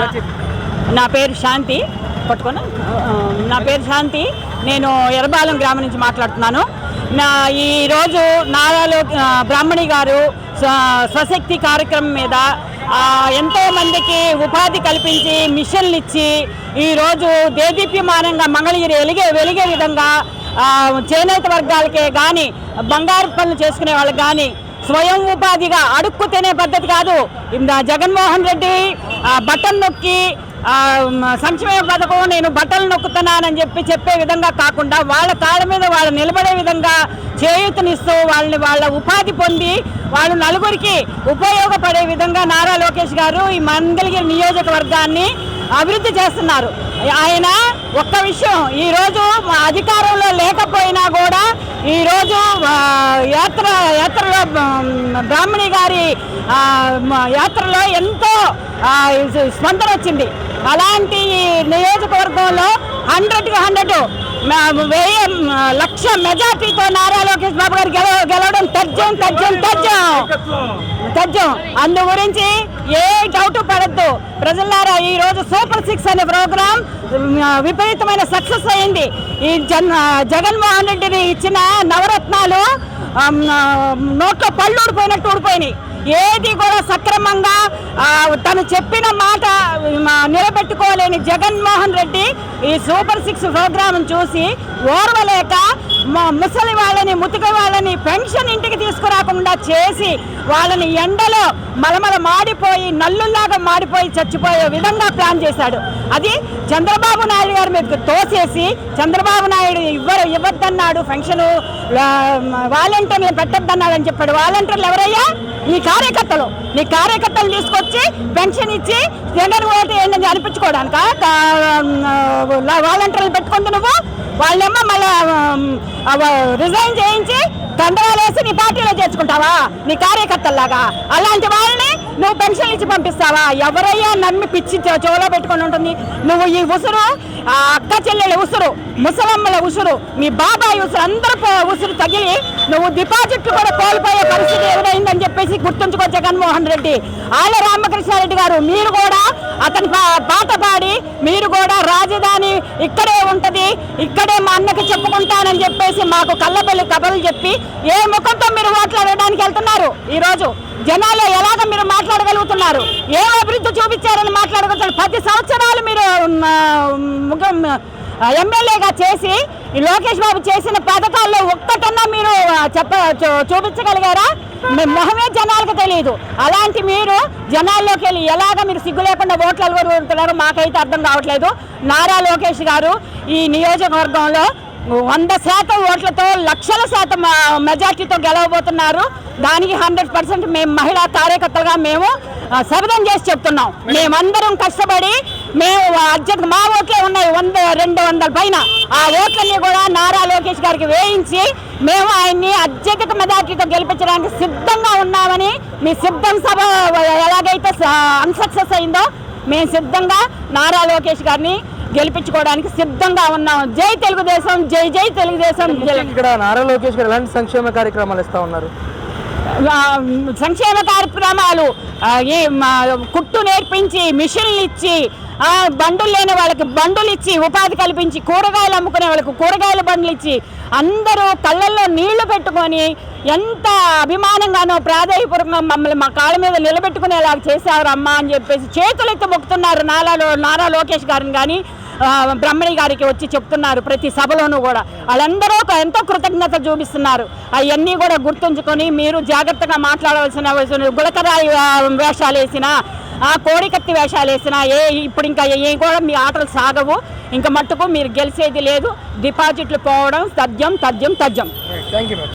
నా- పేరు శాంతి. పట్టుకోను? నా పేరు శాంతి. నేను ఎర్రబాలెం గ్రామం నుంచి మాట్లాడుతున్నాను. నా ఈరోజు నారాలో బ్రాహ్మణి గారు స్వశక్తి కార్యక్రమం మీద ఎంతోమందికి ఎంతో మందికి ఉపాధి కల్పించి మిషన్లు ఇచ్చి ఈరోజు దేదీప్యమానంగా మంగళగిరి వెలిగే వెలిగే విధంగా చేనేత వర్గాలకే కానీ బంగారు పనులు చేసుకునే వాళ్ళకి కానీ స్వయం ఉపాధిగా అడుక్కు తినే పద్ధతి కాదు. జగన్మోహన్ రెడ్డి బటన్ నొక్కి సంక్షేమ పథకం నేను బట్టలు నొక్కుతున్నానని చెప్పి చెప్పే విధంగా కాకుండా వాళ్ళ కాళ్ళ మీద వాళ్ళు నిలబడే విధంగా చేయూతనిస్తూ వాళ్ళని వాళ్ళ ఉపాధి పొంది వాళ్ళు నలుగురికి ఉపయోగపడే విధంగా నారా లోకేష్ గారు ఈ మంగళగిరి నియోజకవర్గాన్ని అభివృద్ధి చేస్తున్నారు. ఆయన ఒక్క విషయం ఈరోజు అధికారంలో లేకపోయినా కూడా ఈరోజు యాత్ర యాత్రలో బ్రాహ్మణి గారి యాత్రలో ఎంతో స్పందన వచ్చింది. అలాంటి నియోజకవర్గంలో హండ్రెడ్కి హండ్రెడ్ వెయ్యి లక్ష మెజార్టీతో నారా లోకేష్ బాబు గారు గెలవ గెలవడం తథ్యం తథ్యం తథ్యం. తథ్యం. అందు గురించి ఏ డౌట్ పడద్దు. ప్రజలారా ఈ రోజు సూపర్ సిక్స్ అనే ప్రోగ్రాం విపరీతమైన సక్సెస్ అయింది. ఈ జన్ జగన్మోహన్ రెడ్డిని ఇచ్చిన నవరత్నాలు నోట్లో పళ్ళు ఊడిపోయినట్టు ఊడిపోయినాయి. ఏది కూడా సక్రమంగా తను చెప్పిన మాట నిర నిలబెట్టుకోలేని జగన్మోహన్ రెడ్డి ఈ సూపర్ సిక్స్ ప్రోగ్రామ్ చూసి ఓర్వలేక ముసలి వాళ్ళని ముతిక వాళ్ళని పెన్షన్ ఇంటికి లేకుండా చేసి వాళ్ళని ఎండలో మలమల మాడిపోయి నల్లుల్లాగా మాడిపోయి చచ్చిపోయే విధంగా ప్లాన్ చేశాడు. అది చంద్రబాబు నాయుడు గారి మీద తోసేసి చంద్రబాబు నాయుడు ఇవ్వరు ఇవ్వద్దన్నాడు పెన్షన్ వాలంటీర్లు పెట్టద్దన్నాడు అని చెప్పాడు. వాలంటీర్లు ఎవరయ్యా? నీ కార్యకర్తలు. నీ కార్యకర్తలు తీసుకొచ్చి పెన్షన్ ఇచ్చి జనరల్ ఓటు ఏంటని అనిపించుకోవడానిక? వాలంటీర్లు పెట్టుకుంటు నువ్వు వాళ్ళేమో మళ్ళీ రిజైన్ చేయించి కండవాలు వేసి నీ పార్టీలో చేర్చుకుంటావా? నీ కార్యకర్తల్లాగా. అలాంటి వాళ్ళని నువ్వు పెన్షన్ ఇచ్చి పంపిస్తావా? ఎవరయ్యా నమ్మి పిచ్చి చెవులో పెట్టుకొని ఉంటుంది? నువ్వు ఈ ఉసురు ఆ అక్క చెల్లెల ఉసురు ముసలమ్మల ఉసురు మీ బాబాయ్ ఉసురు అందరూ ఉసురు తగిలి నువ్వు డిపాజిట్లు కూడా కోల్పోయే పరిస్థితి ఎదురైందని చెప్పేసి గుర్తుంచుకో జగన్మోహన్ రెడ్డి. ఆళ్ళ రామకృష్ణారెడ్డి గారు మీరు కూడా అతని పా- పాట పాడి మీరు కూడా రాజధాని ఇక్కడే ఉంటుంది ఇక్కడే మా అన్నకి చెప్పుకుంటానని చెప్పేసి మాకు కళ్ళబెల్లి కబుర్లు చెప్పి ఏ ముఖంతో మీరు మాట్లాడడానికి వెళ్తున్నారు? ఈ రోజు జనాలు ఎలాగ మీరు మాట్లాడగలుగుతున్నారు? ఏ అభివృద్ధి చూపించారని మాట్లాడగలుగుతారు పది సంవత్సరాలు మీరు ఎమ్మెల్యేగా చేసి ఈ లోకేష్ బాబు చేసిన పథకాల్లో ఒక్కటన్నా మీరు చెప్ప చూపించగలిగారా? మీ మొహమే జనాలకు తెలియదు అలాంటి మీరు జనాల్లోకి వెళ్ళి ఎలాగ మీరు సిగ్గు లేకుండా ఓట్లు అలుగుతున్నారో మాకైతే అర్థం కావట్లేదు. నారా లోకేష్ గారు ఈ నియోజకవర్గంలో వంద శాతం ఓట్లతో లక్షల శాతం మెజార్టీతో గెలవబోతున్నారు. దానికి హండ్రెడ్ పర్సెంట్ మేము మహిళా కార్యకర్తలుగా మేము శపథం చేసి చెప్తున్నాం. మేమందరం కష్టపడి మేము అర్జెంట్ మా ఓట్లే ఉన్నాయి వంద రెండు వందల పైన. ఆ ఓట్లన్నీ కూడా నారా లోకేష్ గారికి వేయించి మేము ఆయన్ని అత్యధిక మెజార్టీతో గెలిపించడానికి సిద్ధంగా ఉన్నామని మీ సిద్ధం సభ ఎలాగైతే అన్సక్సెస్ అయిందో మేము సిద్ధంగా నారా లోకేష్ గారిని గెలిపించుకోవడానికి సిద్ధంగా ఉన్నాం. జై తెలుగుదేశం జై జై తెలుగుదేశం. ఇక్కడ నారా లోకేష్ గారు ఎలాంటి సంక్షేమ కార్యక్రమాలు ఇస్తా ఉన్నారు? సంక్షేమ కార్యక్రమాలు ఈ కుట్టు నేర్పించి మిషన్లు ఇచ్చి బండులు లేని వాళ్ళకి బండులు ఇచ్చి ఉపాధి కల్పించి కూరగాయలు అమ్ముకునే వాళ్ళకి కూరగాయల బండ్లు ఇచ్చి అందరూ కళ్ళల్లో నీళ్ళు పెట్టుకొని ఎంత అభిమానంగానో ప్రాధాన్యపూర్వకంగా మమ్మల్ని మా కాళ్ళ మీద నిలబెట్టుకునేలాగా చేశారు అమ్మ అని చెప్పేసి చేతులెత్తి మొక్కుతున్నారు నారాలో నారా లోకేష్ గారిని కానీ బ్రహ్మణి గారికి వచ్చి చెప్తున్నారు ప్రతి సభలోనూ కూడా. వాళ్ళందరూ ఎంతో కృతజ్ఞత చూపిస్తున్నారు. అవన్నీ కూడా గుర్తుంచుకొని మీరు జాగ్రత్తగా మాట్లాడవలసిన గులకరాయి వేషాలు వేసిన ఆ కోడికత్తి వేషాలు వేసిన ఏ ఇప్పుడు ఇంకా ఏ కూడా మీ ఆటలు సాగవు. ఇంకా మట్టుకు మీరు గెలిచేది లేదు. డిపాజిట్లు పోవడం తథ్యం తథ్యం తథ్యం.